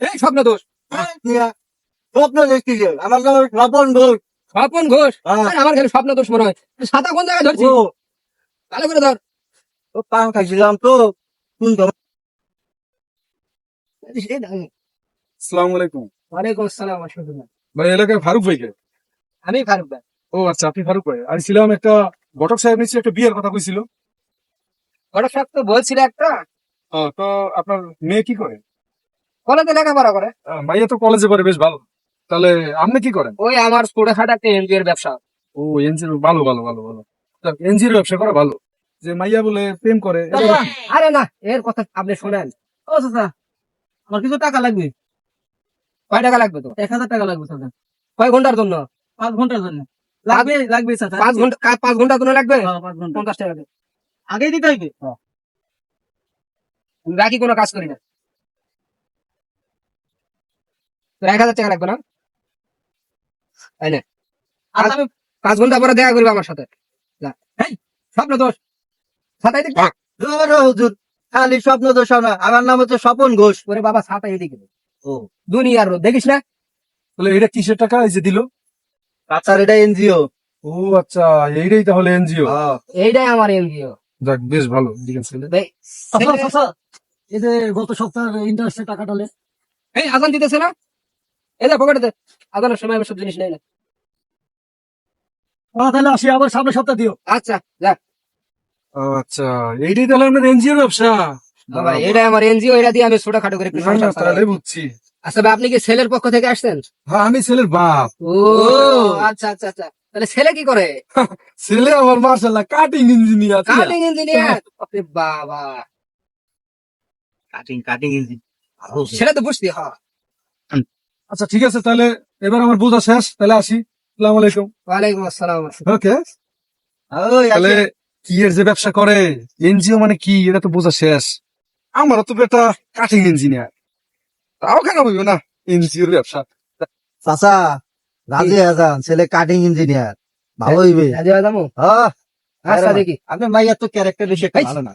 এই স্বপ্ন দোষ। স্বপ্ন দেখতেছে আমার নাম স্বপন ঘোষ। স্বপন ঘোষ? হ্যাঁ। আমার খালি স্বপ্ন দোষ মনে হয়। সাদা কোন জায়গায় ধরছি ভালো করে ধর। ও পান খাইছিলাম তো। কোন ধর আসসালামু আলাইকুম। ওয়ালাইকুম আসসালাম ভাই এলাকার ফারুক ভাইকে আমি ফারুক ভাই। ও আচ্ছা আপনি ফারুক ভাই। আর ছিলাম একটা ঘটক সাহেব নিশ্চয়ই একটা বিয়ের কথা কইছিল। ঘটক সাহেব তো বলছিল একটা। তো আপনার মেয়ে কি করে? কলেজে লেখাপড়া করে? মাইয়া তো কলেজে করে বেশ ভালো। তাহলে আপনি কি করেন? ওই আমার ছোটখাটো একটা এনজিওর ব্যবসা। ও এনজিও ভালো ভালো ভালো ভালো। এনজিওর ব্যবসা করা ভালো। যে মাইয়া বলে প্রেম করে আরে না এর কথা আপনি শোনেন। ও চাচা আমার কিছু টাকা লাগবে? কয় টাকা লাগবে তো? এক হাজার টাকা লাগবে চাচা। কয় ঘণ্টার জন্য? পাঁচ ঘণ্টার জন্য। লাগবে লাগবে চাচা। পাঁচ ঘণ্টা পাঁচ ঘণ্টার জন্য লাগবে? হ্যাঁ, পঞ্চাশ টাকা। আগেই দিতে হইবে। বাকি কোনো কাজ করি না। তোর এক হাজার টাকা লাগবে না? আচ্ছা। আমি পাঁচ ঘণ্টা পরে দেখা করবে আমার সাথে। স্বপ্ন দোষ। ছাতাই দিক হুজুর খালি স্বপ্ন দোষ না। আমার নাম হচ্ছে স্বপন ঘোষ। ওরে বাবা ছাতাই এদিকে। ও। দুনিয়ার রোদ। দেখিস না? তাহলে এটা কিসের টাকা? এই যে দিল। চাচার এটা এনজিও। ও আচ্ছা এইটাই তাহলে এনজিও। এইটাই আমার এনজিও। যাক বেশ ভালো। ঠিক আছে এই যে গত সপ্তাহের ইন্টারেস্টের টাকাটা এই আজান দিতেছে না? এই যে পকেটে দে। সময় আমি সব জিনিস নেই না। তাহলে আসি আবার সামনের সপ্তাহ দিও। আচ্ছা যা। আচ্ছা এইটাই তাহলে আপনার এনজিওর ব্যবসা। বাবা এটাই আমার এনজিও এটা দিয়ে আমি ছোটখাটো করে একটু না, না, সংসার চালাই। তাহলে বুঝছি। আচ্ছা ভাই, আপনি কি ছেলের পক্ষ থেকে আসছেন? হ্যাঁ আমি ছেলের বাপ। ও আচ্ছা আচ্ছা আচ্ছা। তাহলে ছেলে কি করে? ছেলে আমার মার্শাল্লাহ কাটিং ইঞ্জিনিয়ার কাটিং ইঞ্জিনিয়ার বাবা। কাটিং কাটিং ইঞ্জিন সেটা তো বুঝতে হয়। আচ্ছা ঠিক আছে তাহলে এবার আমার বোঝা শেষ তাহলে আসি। আসসালামু আলাইকুম। ওয়ালাইকুম আসসালাম। ওকে। তাহলে কি এর যে ব্যবসা করে? এনজিও মানে কি? এটা তো বোঝা শেষ। আমারও তো একটা কাটিং ইঞ্জিনিয়ার তাও কেন বলব না এনজিওর ব্যবসা? চাচা রাজি হাসান ছেলে কাটিং ইঞ্জিনিয়ার ভালো হইবে। রাজি আচ্ছা দেখি। আপনার মাইয়ার তো ক্যারেক্টার বেশি ভালো না।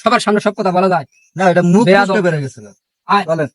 সবার সামনে সব কথা বলা যায়। না এটা মুখ পেরে গেছিল আয়। বলেন।